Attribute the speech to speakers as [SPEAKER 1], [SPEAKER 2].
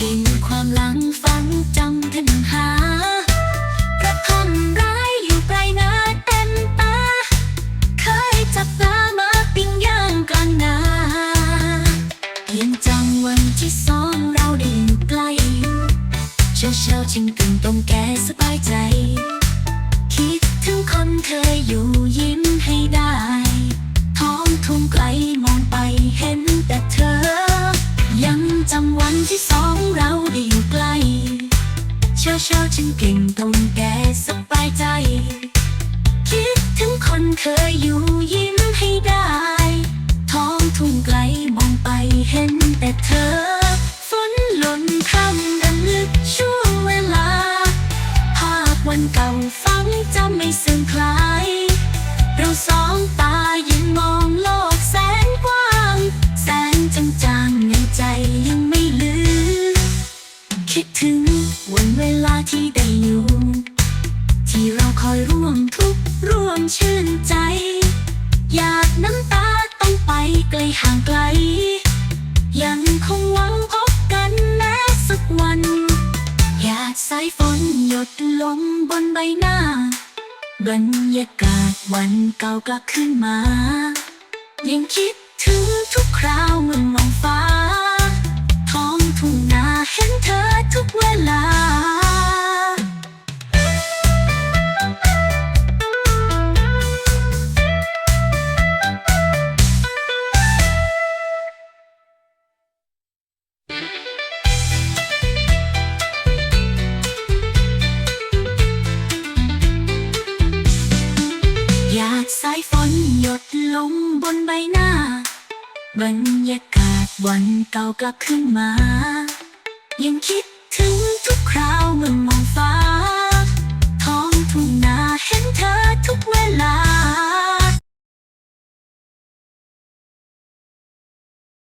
[SPEAKER 1] กิ่งฟังจำถึงหาพระท่อมร้ายอยู่ไกลนาเต็มตาเคยจับปลามาปิ้งย่างกลางนายังจังวันที่สองเราได้อยู่ใกล้เช้าเช้าๆชิงกึ่งต้มแกสบายใจ เช้าเช้าๆฉันเก่งตรงแกสบายใจ คิดถึงคนเคยอยู่ยิ้มให้ได้ ท้องทุ่งไกลมองไปเห็นแต่เธอ ฝนหล่นคำดังลึกช่วงเวลา ภาพวันเก่าฟังจำไม่เสื่อมคลาย เราสองตายังมองโลกแสนกว้าง แสนจางจางๆในใจยังไม่ลืม คิดถึง ที่ได้อยู่ ที่เราคอยร่วมทุกข์ร่วมชื่นใจ อยากน้ำตาต้องไปไกลห่างไกล ยังคงหวังพบกันแม้สักวัน อยากสายฝนหยดลงบนใบหน้า บรรยากาศวันเก่ากลับขึ้นมา ยังคิดถึงทุกคราวเมื่อมองฟ้า ท้องทุ่งนาเห็นเธอทุกเวลาากสายฝนหยดลงบนใบหน้า บรรยากาศวันเก่ากลับขึ้นมา ยังคิดถึงทุกคราวเมื่อมองฟ้า